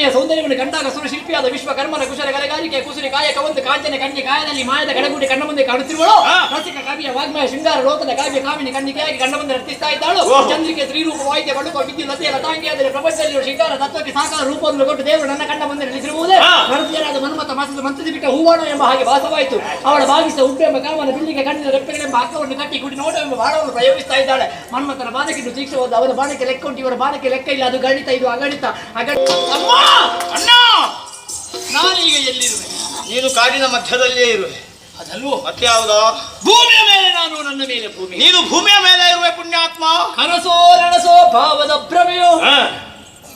ತರುಣಿಯ ಸೌಂದರ್ಯವನ್ನು ಕಂಡಾಗ ಸುರ ಶಿಲ್ಪಿಯಾದ ವಿಶ್ವಕರ್ಮನ ಕುಶಲ ಕಲೆಗಾರಿಕೆ ಕುಸುರಿ ಕಾಯಕ ಒಂದು ಕಾಂಚನ ಕಣ್ಣಿ ಕಾಯದಲ್ಲಿ ಮಾಯದ ಕಡಗುಡಿ ಕಣ್ಣ ಮುಂದೆ ಕಾಣುತ್ತಿರುವಳು. ರಸಿಕ ಕವಿಯ ವಾಗ್ಮಯ ಶೃಂಗಾರ ಲೋಕದ ಕಾವ್ಯ ಕಾಮಿನಿ ಕಣ್ಣಿಕೆಯಾಗಿ ಕಣ್ಣ ಮುಂದೆ ನರ್ತಿಸ್ತಾ ಇದ್ದಾಳು. ಚಂದ್ರಿಕೆ ಸ್ತ್ರೀರೂಪ ವಾಯಿದ್ಯ ಬಡುಕ ವಿದ್ಯು ಲತೆಯ ಲತಾಂಗಿಯಾದರೆ ಪ್ರಪಂಚದಲ್ಲಿ ಶೃಂಗಾರ ತತ್ವಕ್ಕೆ ಸಾಕಾರ ರೂಪವನ್ನು ಕೊಟ್ಟು ದೇವರು ನನ್ನ ಕಣ್ಣ ಮುಂದೆ ನಿಲ್ಲಿಸಿರುವುದೇ ಭರತೀಯರಾದ ಮನ್ಮತ ಮಾಸದ ಮಂತ್ರಿ ಬಿಟ್ಟ ಹೂವಾಣ ಎಂಬ ಹಾಗೆ ಭಾಸವಾಯಿತು. ಅವಳ ಭಾಗಿಸಿದ ಉಬ್ಬೆಂಬ ಕಾಮನ ಬಿಲ್ಲಿಗೆ ಕಣ್ಣಿನ ರೆಪ್ಪೆಗಳೆಂಬ ಅಕ್ಕವನ್ನು ಕಟ್ಟಿ ಕುಡಿ ನೋಟ ಎಂಬ ಬಾಣವನ್ನು ಪ್ರಯೋಗಿಸ್ತಾ ಇದ್ದಾಳೆ. ಮನ್ಮಥನ ಬಾಣಕ್ಕಿಂದು ತೀಕ್ಷವಾದ ಅವರ ಬಾಣಕ್ಕೆ ಲೆಕ್ಕ ಉಂಟು ಇವರ ಬಾಣಕ್ಕೆ ಲೆಕ್ಕ ಇಲ್ಲ. ಅದು ಗಣಿತ ಇದು ಅಗಣಿತ. ಅಗಣಿತ ಅಣ್ಣ! ನಾನೀಗ ಎಲ್ಲಿರುವೆ? ನೀನು ಕಾಡಿನ ಮಧ್ಯದಲ್ಲಿಯೇ ಇರುವೆ. ಅದಲ್ವೋ? ಮತ್ತೆ ಯಾವುದೋ ಭೂಮಿಯ ಮೇಲೆ ನಾನು ನನ್ನ ಮೇಲೆ ಭೂಮಿ. ನೀನು ಭೂಮಿಯ ಮೇಲೆ ಇರುವೆ ಪುಣ್ಯಾತ್ಮ. ಕನಸೋ ನನಸೋ ಭಾವದ ಭ್ರಮೆಯೋ?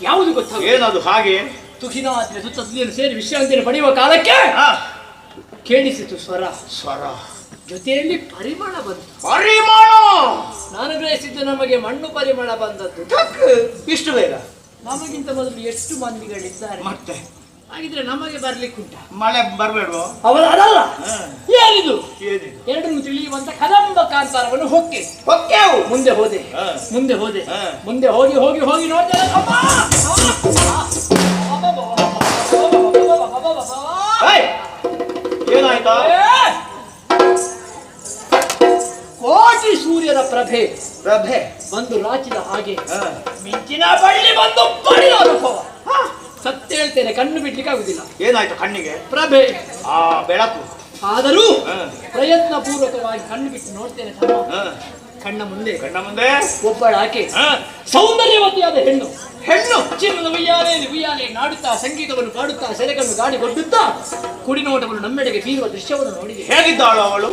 ಯಾವುದು ಗೊತ್ತಾಗ? ಏನದು ಹಾಗೆ? ತುಖಿನಾದ್ರೆ ಸುತ್ತ ಸೇರಿ ವಿಶ್ರಾಂತಿಯನ್ನು ಪಡೆಯುವ ಕಾಲಕ್ಕೆ ಹ, ಕೇಳಿಸಿತು ಸ್ವರ. ಸ್ವರ. ಜೊತೆಯಲ್ಲಿ ಪರಿಮಳ ಬಂತು. ಪರಿಮಳ! ನಾನು ಗ್ರಹಿಸಿದ್ದು ನಮಗೆ ಮಣ್ಣು ಪರಿಮಳ ಬಂದದ್ದು. ಇಷ್ಟು ಬೇಗ? ನಮಗಿಂತ ಮೊದಲು ಎಷ್ಟು ಮಂದಿಗಳಿದ್ದಾರೆ? ಮತ್ತೆ. ಹಾಗಿದ್ರೆ ನಮಗೆ ಬರ್ಲಿಕ್ಕುಂಟ ಮಳೆ ಬರಬೇಡ ಅವರ ಅದಲ್ಲ. ಏನಿದು? ಏನಿದು? ಎರಡನ್ನು ತಿಳಿಯುವಂತ ಕದಂಬ ಕಾಂತಾರವನ್ನು ಹೊಕ್ಕೆ. ಹೊಕ್ಕೆವು ಮುಂದೆ ಹೋದೆ. ಹ. ಮುಂದೆ ಹೋದೆ. ಹ. ಮುಂದೆ ಹೋಗಿ ಹೋಗಿ ಹೋಗಿ ನೋಡ್ದೆ. ಅಮ್ಮ! ಹೇಯ್, ಏನಾಯ್ತಾ? ಸೂರ್ಯನ ಪ್ರಭೆ. ಪ್ರಭೆ. ಬಂದು ರಾಚಿದ ಹಾಗೆ. ಮಿಂಚಿನ ಬಳ್ಳಿ ಬಂದು ಬಡಿದ ಅನುಭವ. ಸತ್ಯ ಹೇಳ್ತೇನೆ ಕಣ್ಣು ಬಿಡ್ಲಿಕ್ಕೆ ಆಗುದಿಲ್ಲ. ಏನಾಯ್ತು ಕಣ್ಣಿಗೆ? ಪ್ರಭೆ. ಆ ಬೆಳಕು. ಆದರೂ ಪ್ರಯತ್ನ ಪೂರ್ವಕವಾಗಿ ಕಣ್ಣು ಬಿಟ್ಟು ನೋಡ್ತೇನೆ ಕಣ್ಣ ಮುಂದೆ. ಕಣ್ಣ ಮುಂದೆ. ಒಬ್ಬಳ ಆಕೆ. ಸೌಂದರ್ಯವತಿಯಾದ ಹೆಣ್ಣು. ಹೆಣ್ಣು. ಚಿನ್ನದ ಉಯ್ಯಾಲೆ ಉಯ್ಯಾಲೆ ನಾಡುತ್ತಾ ಸಂಗೀತವನ್ನು ಕಾಡುತ್ತಾ ಸೆರೆಗನ್ನು ಗಾಡಿ ಕೊಟ್ಟುತ್ತಾ ಕುಡಿನೋಟವನ್ನು ನಮ್ಮೆಡೆಗೆ ಬೀರುವ ದೃಶ್ಯವನ್ನು ನೋಡಿ ಹೇಗಿದ್ದಾಳು ಅವಳು?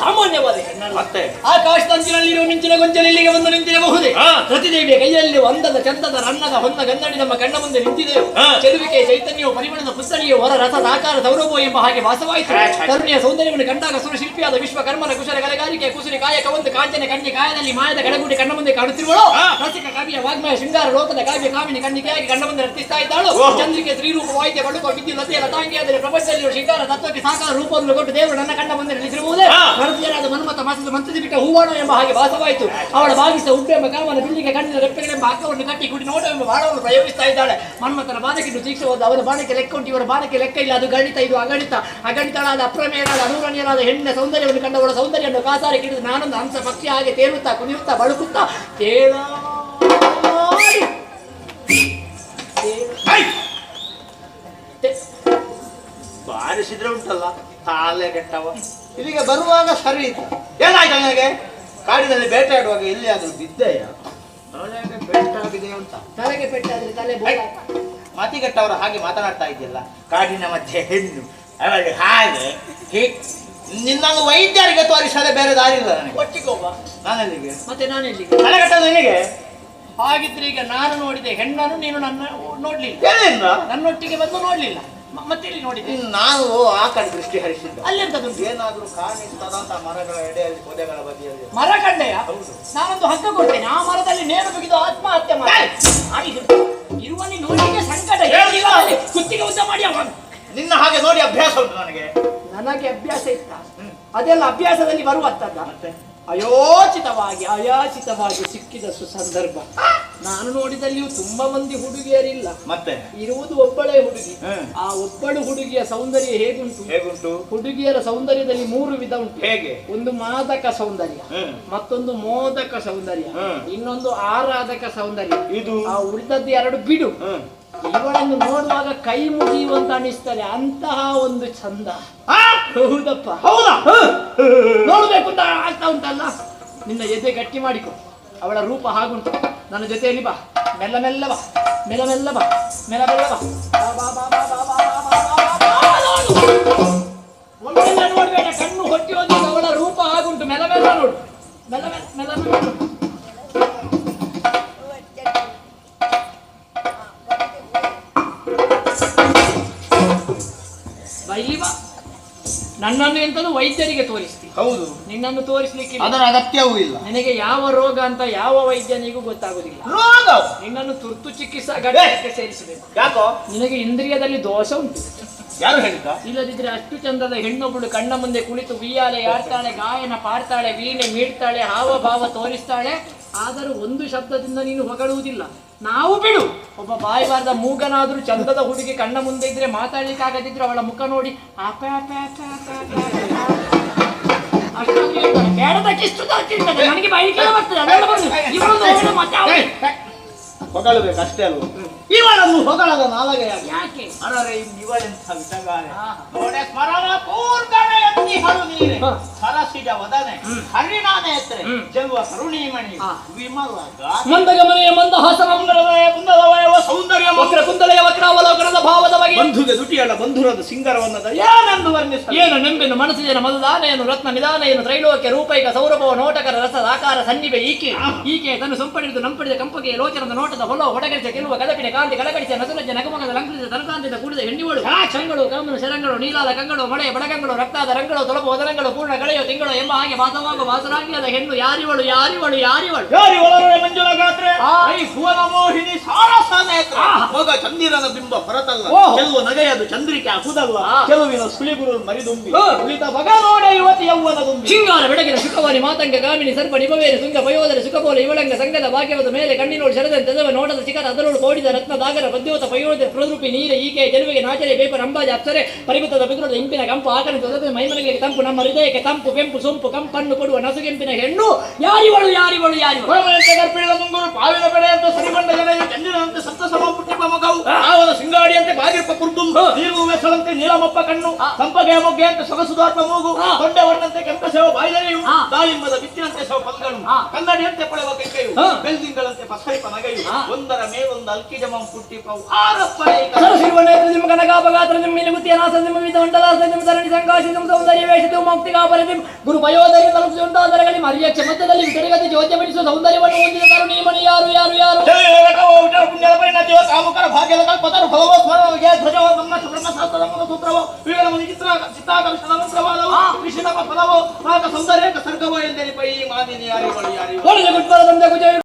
ಸಾಮಾನ್ಯವಾದ ಮತ್ತೆ ಆಕಾಶದಂಚಿನಲ್ಲಿರುವ ಮಿಂಚಿನ ಗೊಂಚಲು ಇಲ್ಲಿಗೆ ಬಂದು ನಿಂತಿರಬಹುದೇ. ಪ್ರತಿದೇವಿಯ ಕೈಯಲ್ಲಿ ಒಂದದ ಚಂದದ ರನ್ನದ ಹೊನ್ನ ಗಂಧಡಿ ನಮ್ಮ ಕಣ್ಣ ಮುಂದೆ ನಿಂತಿದೆಯೋ ಚದುವಿಕೆ ಚೆಲುವಿಕೆ ಚೈತನ್ಯವು ಪರಿಮಳದ ಪುಸ್ತಳಿಯು ಹೊರ ರಥದ ಆಕಾರ ಸೌರಭವು ಎಂಬ ಹಾಗೆ ಭಾಸವಾಯಿತು. ತರುಣಿಯ ಸೌಂದರ್ಯವನ್ನು ಕಂಡಾಗ ಸುರ ಶಿಲ್ಪಿಯಾದ ವಿಶ್ವಕರ್ಮನ ಕುಶಲ ಕಲೆಗಾರಿಕೆ ಕುಸುರಿ ಕಾಯಕ ಒಂದು ಕಾಂಚನ ಕಣ್ಣಿ ಕಾಯದಲ್ಲಿ ಮಾಯದ ಕಡಗುಡಿ ಕಣ್ಣ ಮುಂದೆ ಕಾಣುತ್ತಿರುವಳು. ರಸಿಕ ಕವಿಯ ವಾಗ್ಮಯ ಶೃಂಗಾರ ಲೋಕದ ಕಾವ್ಯ ಕಾಮಿನಿ ಕಣ್ಣಿಕೆಯಾಗಿ ಕಣ್ಣ ಮುಂದೆ ನರ್ತಿಸ್ತಾ ಇದ್ದಾಳು. ಚಂದ್ರಿಕೆ ಸ್ತ್ರೀರೂಪ ವಾಯಿದ್ಯ ಬಡುಕ ವಿದ್ಯುತ್ ಲತೆಯ ಲತಾಂಗಿಯಾದರೆ ಪ್ರಪಂಚದಲ್ಲಿ ಶೃಂಗಾರ ತತ್ವಕ್ಕೆ ಸಾಕಾರ ರೂಪವನ್ನು ಕೊಟ್ಟು ದೇವರು ನನ್ನ ಕಣ್ಣ ಮುಂದೆ ನಿಲ್ಲಿಸಿರುವುದೇ. ಭಾರತೀಯರಾದ ಮನ್ಮತ ಮಾಸದ ಮಂತ್ರಿ ಬಿಟ್ಟ ಹೂವಾಣ ಎಂಬ ಹಾಗೆ ಭಾಸವಾಯಿತು. ಅವಳ ಭಾಗಿಸಿದ ಎಂಬ ಕಾಮನ ಬಿಲ್ಲಿಗೆ ಕಣ್ಣಿನ ರೆಪ್ಪೆಗಳೆಂಬ ಅಕ್ಕವನ್ನು ಕಟ್ಟಿ ಕುಡಿ ನೋಡ ಎಂಬ ಬಾಣವನ್ನು ಪ್ರಯೋಗಿಸ್ತಾ ಇದ್ದಾಳೆ. ಮನ್ಮಥನ ಬಾಣಕ್ಕಿಂದು ಹೋದ ಅವರ ಬಾಣಕ್ಕೆ ಲೆಕ್ಕ ಉಂಟು. ಇವರ ಬಾಣಕ್ಕೆ ಲೆಕ್ಕ ಇಲ್ಲ. ಅದು ಗಣಿತ, ಇದು ಅಗಣಿತ. ಅಗಣಿತಳಾದ ಅಪ್ರಮೇಯರಾದ ಅನುರಣೀಯರಾದ ಹೆಣ್ಣಿನ ಸೌಂದರ್ಯವನ್ನು ಕಂಡವಳ ಸೌಂದರ್ಯವನ್ನು ಕಾಸಾರಿ ಕಿಡಿದು ನಾನೊಂದು ಹಂಸ ಪಕ್ಷಿ ಹಾಗೆ ತೇಲುತ್ತಾ, ಕುಣಿಯುತ್ತಾ, ಬಳುಕುತ್ತಾ ಕೇಳ! ಬಾರಿಸಿದ್ರೆ ಉಂಟಲ್ಲ. ತಾಲೆ ಕೆಟ್ಟವ. ಇಲ್ಲಿಗೆ ಬರುವಾಗ ಸರಿ ಇತ್ತು. ಏನಾಯ್ತು ನನಗೆ ಕಾಡಿನಲ್ಲಿ ಬೇಟೆಯಾಡುವಾಗ ಎಲ್ಲಿಯಾದ್ರೂ ಬಿದ್ದೆಯ? ತಲೆಗೆ ಪೆಟ್ಟಾಗಿದೆ ಅಂತ. ತಲೆಗೆ ಪೆಟ್ಟಾದ್ರೆ ತಲೆ ಬೋಳ. ಹಾಗೆ ಮಾತನಾಡ್ತಾ ಇದೆಯಲ್ಲ ಕಾಡಿನ ಮಧ್ಯೆ ಹೆಣ್ಣು ಅವಳು ಹಾಗೆ ಹೀ- ನಿನ್ನನ್ನು ವೈದ್ಯರಿಗೆ ತೋರಿಸದೆ ಬೇರೆ ದಾರಿ ಇಲ್ಲ ನನಗೆ. ಹೋಗ ನಾನೆಲ್ಲಿಗೆ? ಮತ್ತೆ ನಾನು ಎಲ್ಲಿಗೆ ತಲೆಗಟ್ಟದು ನಿನಗೆ? ಹಾಗಿದ್ರೆ ಈಗ ನಾನು ನೋಡಿದೆ ಹೆಣ್ಣನ್ನು ನೀನು ನನ್ನ ನೋಡ್ಲಿಲ್ಲ. ನನ್ನೊಟ್ಟಿಗೆ ಬಂದು ನೋಡ್ಲಿಲ್ಲ. ಮ- ಮತ್ತೆ ಇಲ್ಲಿ ನೋಡಿದೆ ನಾನು ಆ ಕಡೆ ದೃಷ್ಟಿ ಹರಿಸಿದ್ದೆ. ಅಲ್ಲಿ ಎಂತದುಂಟು ಏನಾದ್ರೂ ಕಾಣಿಸ್ತದಂತ ಮರಗಳ ಎಡೆಯಲ್ಲಿ ಪೊದೆಗಳ ಬದಿಯಲ್ಲಿ. ಮರ ಕಂಡೆಯ. ನಾನೊಂದು ಹಗ್ಗ ಕೊಡ್ತೇನೆ ಆ ಮರದಲ್ಲಿ ನೇರು ಬಿಗಿದು ಆತ್ಮಹತ್ಯೆ ಮಾಡಿ. ಇರುವಲ್ಲಿ ನೋಡ್ಲಿಕ್ಕೆ ಸಂಕಟ. ಕುತ್ತಿಗೆ ಉದ್ದ ಮಾಡಿ ಅವ ನಿನ್ನ ಹಾಗೆ ನೋಡಿ ಅಭ್ಯಾಸ ಉಂಟು ನನಗೆ. ನನಗೆ ಅಭ್ಯಾಸ ಇತ್ತ? ಅದೆಲ್ಲ ಅಭ್ಯಾಸದಲ್ಲಿ ಬರುವಂತದ್ದ ಅಯೋಚಿತವಾಗಿ ಅಯಾಚಿತವಾಗಿ ಸಿಕ್ಕಿದ ಸುಸಂದರ್ಭ ನಾನು ನೋಡಿದಲ್ಲಿಯೂ ತುಂಬಾ ಮಂದಿ ಹುಡುಗಿಯರಿಲ್ಲ. ಮತ್ತೆ? ಇರುವುದು ಒಬ್ಬಳೇ ಹುಡುಗಿ. ಆ ಒಬ್ಬಳು ಹುಡುಗಿಯ ಸೌಂದರ್ಯ ಹೇಗುಂಟು? ಹೇಗುಂಟು? ಹುಡುಗಿಯರ ಸೌಂದರ್ಯದಲ್ಲಿ ಮೂರು ವಿಧ ಉಂಟು. ಹೇಗೆ? ಒಂದು ಮಾದಕ ಸೌಂದರ್ಯ. ಮತ್ತೊಂದು ಮೋದಕ ಸೌಂದರ್ಯ. ಇನ್ನೊಂದು ಆರಾಧಕ ಸೌಂದರ್ಯ. ಇದು? ಆ ಉಳಿದದ್ದು ಎರಡು ಬಿಡು. ಇವಳನ್ನು ನೋಡುವಾಗ ಕೈ ಮುಗಿಯುವಂತ ಅನಿಸ್ತಾರೆ ಅಂತಹ ಒಂದು ಚಂದ. ಹೌದಪ್ಪ. ಹೌದಾ? ನೋಡ್ಬೇಕು ಅಂತ ಆಗ್ತಾ ಉಂಟಲ್ಲ? ನಿನ್ನ ಎದೆ ಗಟ್ಟಿ ಮಾಡಿಕೊ. ಅವಳ ರೂಪ ಹಾಗುಂಟು. ನನ್ನ ಜೊತೆಯಲ್ಲಿ ಬಾ ಮೆಲ್ಲ ಮೆಲ್ಲ ಬಾ ಮೆಲ್ಲ ಮೆಲ್ಲ ಬಾ ಮೆಲ್ಲ ಮೆಲ್ಲ ಬಾ ಒಮ್ಮೆಲ್ಲ ನೋಡ್ಬೇಡ ಕಣ್ಣು ಹೊಟ್ಟಿ ಒಂದು ಅವಳ ರೂಪ ಆಗುಂಟು ಮೆಲ್ಲ ಮೆಲ್ಲ ನೋಡು ಮೆಲ್ಲ ಮೆಲ್ಲ ಮೆಲ್ಲ ನೋಡು ಬೈಲಿ ಬಾ ನನ್ನನ್ನು ಎಂತಲೂ ವೈದ್ಯರಿಗೆ ತೋರಿಸ್ತೀನಿ. ಹೌದು. ನಿನ್ನನ್ನು ತೋರಿಸ್ಲಿಕ್ಕೆ ಅದರ ಅಗತ್ಯವೂ ಇಲ್ಲ. ನಿನಗೆ ಯಾವ ರೋಗ ಅಂತ ಯಾವ ವೈದ್ಯನಿಗೂ ಗೊತ್ತಾಗುದಿಲ್ಲ. ರೋಗ? ನಿನ್ನನ್ನು ತುರ್ತು ಚಿಕಿತ್ಸಾ ಘಟಕಕ್ಕೆ ಸೇರಿಸಬೇಕು. ಯಾಕೋ? ನಿನಗೆ ಇಂದ್ರಿಯದಲ್ಲಿ ದೋಷ ಉಂಟು. ಯಾರು ಹೇಳಿದ್ದ? ಇಲ್ಲದಿದ್ರೆ ಅಷ್ಟು ಚಂದದ ಹೆಣ್ಣೊಬ್ಬಳು ಕಣ್ಣ ಮುಂದೆ ಕುಳಿತು ಉಯ್ಯಾಲೆ ಆಡ್ತಾಳೆ ಗಾಯನ ಪಾಡ್ತಾಳೆ ವೀಣೆ ಮೀಡ್ತಾಳೆ ಹಾವಭಾವ ತೋರಿಸ್ತಾಳೆ ಆದರೂ ಒಂದು ಶಬ್ದದಿಂದ ನೀನು ಹೊಗಳುವುದಿಲ್ಲ ನಾವು ಬಿಡು ಒಬ್ಬ ಬಾಯಿ ಬಾರದ ಮೂಗನಾದ್ರೂ ಚಂದದ ಹುಡುಗಿ ಕಣ್ಣ ಮುಂದೆ ಇದ್ರೆ ಮಾತಾಡ್ಲಿಕ್ಕೆ ಆಗದಿದ್ರು ಅವಳ ಮುಖ ನೋಡಿ. ಬೇಡದಕ್ಕೆ ಇಷ್ಟು ನನಗೆ ಬರ್ತದೆ ಹೊಗಳಬೇಕು ಅಷ್ಟೇ ಅಲ್ವ ಇವಳನ್ನು ಹೊಗಳದ ನಾಲಗೆ ಯಾಕೆ? ಅರರೆ ಇವಳೆಂಥ ವಿಟಗಾರೆ ಆಹಾ. ನೋಡೆ ಸ್ಮರಣ ಪೂರ್ಣನೆ ಎತ್ತಿ ಹರು ನೀರೆ. ಸರಸಿಜ ವದನೆ ಹರಿಣಾನೆ ಎತ್ತರೆ. ಚೆಲುವ ಕರುಣೀಮಣಿ. ವಿಮಲ ಗಾತ್ರ ಮಂದಗಮನೆಯ ಮಂದಹಾಸನ ಸುಂದರವಯ ಕುಂದಲವಯವ ಸೌಂದರ್ಯ ವಕ್ರ ಕುಂದಲಯ ವಕ್ರಾವಲೋಕನದ ಭಾವದ ಬಗೆ. ಬಂಧುಗೆ ದುಟಿಯಳ ಬಂಧುರದ ಸಿಂಗರವನ್ನದ ಏನೆಂದು ವರ್ಣಿಸ ಏನು ನೆಂಬೆನು ಮನಸ್ಸಿನ ಏನು ರತ್ನ ನಿಧಾನೆಯನ್ನು ತ್ರೈಲೋಕ್ಯ ರೂಪೈಕ ಸೌರಭವ ನೋಟಕರ ರಸದ ಆಕಾರ ಸನ್ನಿವೆ ಈಕೆ. ಈಕೆ ತನ್ನ ಸಂಪಡಿದು ನಂಪಡಿದ ಕಂಪಗೆ ಲೋಚನದ ನೋಟದ ಹೊಲ ಹೊಡಗಡಿಸ ಕೆಲವು ಕದಪಿನ ಕಾಂತಿ ಕಳಕಡಿಸ ನಸುಲಜ್ಜ ನಗಮಗದ ಲಂಕೃತ ತನಕಾಂತಿದ ಕೂಡಿದ ಹೆಣ್ಣಿವಳು ಚಂಗಳು ಕಾಮನ ಶರಂಗಳು ನೀಲಾದ ಕಂಗಳು ಮಳೆ ಬಡಗಂಗಳು ರಕ್ತಾದ ರಂಗಳು ತೊಲಪು ವದನಗಳು ಪೂರ್ಣ ಕಳೆಯೋ ತಿಂಗಳು ಎಂಬ ಹಾಗೆ ವಾಸವಾಗ ವಾಸರಾಗಿ ಅದ ಹೆಣ್ಣು ಯಾರಿವಳು ಯಾರಿವಳು ಯಾರಿವಳು ಯಾರಿ ಒಳಗಡೆ ಮಂಜುಳ ಗಾತ್ರೆ ಆ. ಐ ಭುವನ ಮೋಹಿನಿ ಸಾರಸ ನೇತ್ರ ಆ. ಮಗ ಚಂದಿರನ ಬಿಂಬ ಹೊರತಲ್ಲ ಓಹ್. ಕೆಲವು ನಗೆಯದು ಚಂದ್ರಿಕೆ ಅಹುದಲ್ಲ ಆ. ಕೆಲವಿನ ಸುಳಿಗುರು ಮರಿದುಂಬಿ ಆ. ಉಳಿತ ಮಗ ನೋಡೆ ಯುವತಿ ಯೌವನ ದುಂಬಿ ಶೃಂಗಾರ ಬೆಳಗಿನ ಸುಖವಾನಿ ಮಾತಂಗ ಗಾಮಿನಿ ಸರ್ಪ ನಿಭವೇರಿ ಸುಂಗ ಪಯೋದರ ಸುಖಬೋಲ ಇವಳಂಗ ಸಂಗದ ಭಾಗ್ಯವದ ಮೇಲೆ ಕಣ್ಣಿನೋಳು ಶರದಂತೆ ತದವ ನೋಡದ ಶಿಖರ ಅದರೊಳು ಕೋಡಿದ ರತ್ನ ದಾಗರ ಬದ್ಯೋತ ಪಯೋದ ಪ್ರದೃಪಿ ನೀರ ಈಕೆ ಚೆಲುವಿಗೆ ನಾಚರೆ ಬೇಪ ರಂಬಾಜ ಅಪ್ಸರೆ ಪರಿಮಿತದ ಬಿಗುರದ ಇಂಪಿನ ಕಂಪು ಆಕರಣ ತೊದದ ಮೈಮನಗಳಿಗೆ ತಂಪು ನಮ್ಮ ಹೃದಯಕ್ಕೆ ತಂಪು ಕೆಂಪು ಸೊಂಪು ಕಂಪನ್ನು ಕೊಡುವ ನಸುಗೆಂಪಿನ ಹೆಣ್ಣು ಯಾರಿವಳು ಯಾರಿವಳು ಯಾರಿವಳು? ಗರ್ಭಿಣಿದ ಮುಂಗುರು ಪಾವಿನ ಬೆಳೆ ಅಂತ ಸರಿಬಂಡ ಜನರು ಚಂದಿರನಂತೆ ಸಂತಸಮ ಪುಟ್ಟಿಪ ಮಗವು. ಆವನ ಸಿಂಗಾಡಿಯಂತೆ ಬಾಗಿರ್ಪ ಕುರ್ತುಂಬ ನೀರು ವೆಸಳಂತೆ ನೀಲಮಪ್ಪ ಕಣ್ಣು. ಸಂಪಗೆ ಮೊಗ್ಗೆ ಅಂತ ಸೊಗಸುದಾರ್ಪ ಮೂಗು ದೊಡ್ಡ ಕೊಂಡೆ ವರ್ಣಂತೆ ಕೆಂಪ ಸೇವ ಬಾಯಿಲೆಯು. ದಾಳಿಂಬದ ಬಿತ್ತಿನಂತೆ ಸೇವ ಪಂಗಳು. ಕನ್ನಡಿಯಂತೆ ಪಡೆವ ಕೈಕೈಯು. ಬೆಲ್ದಿಂಗಳಂತೆ ಪಸ್ಕರಿಪ ನಗೆಯು. ಒಂದರ ಮೇಲೊಂದು ಅಲ್ಕಿಜಮಂ ಪುಟ್ಟಿಪವು ಆರಪ್ಪನೇ ಸರಸಿರುವನೇತ್ರ ನಿಮ್ಮ ಕನಕಾಪಗಾತ್ರ ನಿಮ್ಮ ಮಿಲುಗುತಿಯ ನಾಸ ನಿಮ್ಮ ವಿಧ ಮಂಡಲಾಸ ನಿಮ್ಮ ಸರಣಿ ಸಂಕಾಶಿ ನಿಮ್ಮ ಸೌಂದರ್ಯ ವೇಷದ ಮುಕ್ತಿಗಾಪರ ನಿಮ್ಮ ಗುರು ಪಯೋದರಿ ತಲುಪಿಸುವಂತಾದರಗಳಿ ಮರಿಯ ಕ್ಷಮತದಲ್ಲಿ ವಿತರಿಗತಿ ಜ್ಯೋತಿ ಬಡಿಸುವ ಸೌಂದರ್ಯವನ್ನು ಹೊಂದಿದ ಮನೆ ಯಾರು ಯಾರು ಯಾರು ಕಾಮುಕರ ಪದರು ಧ್ವಜವೋ ನಮ್ಮ ಬ್ರಹ್ಮಶಾಸ್ತ್ರದ ಮೂಲ ಸೂತ್ರವೋ ಚಿತ್ರ ಪಾಕ ಸೌಂದರ್ಯ ಸರ್ಗವ ಎಂದೆನಿಪ ಈ ಮಾದಿನಿ ಯಾರಿಗಳು ಯಾರಿಗಳು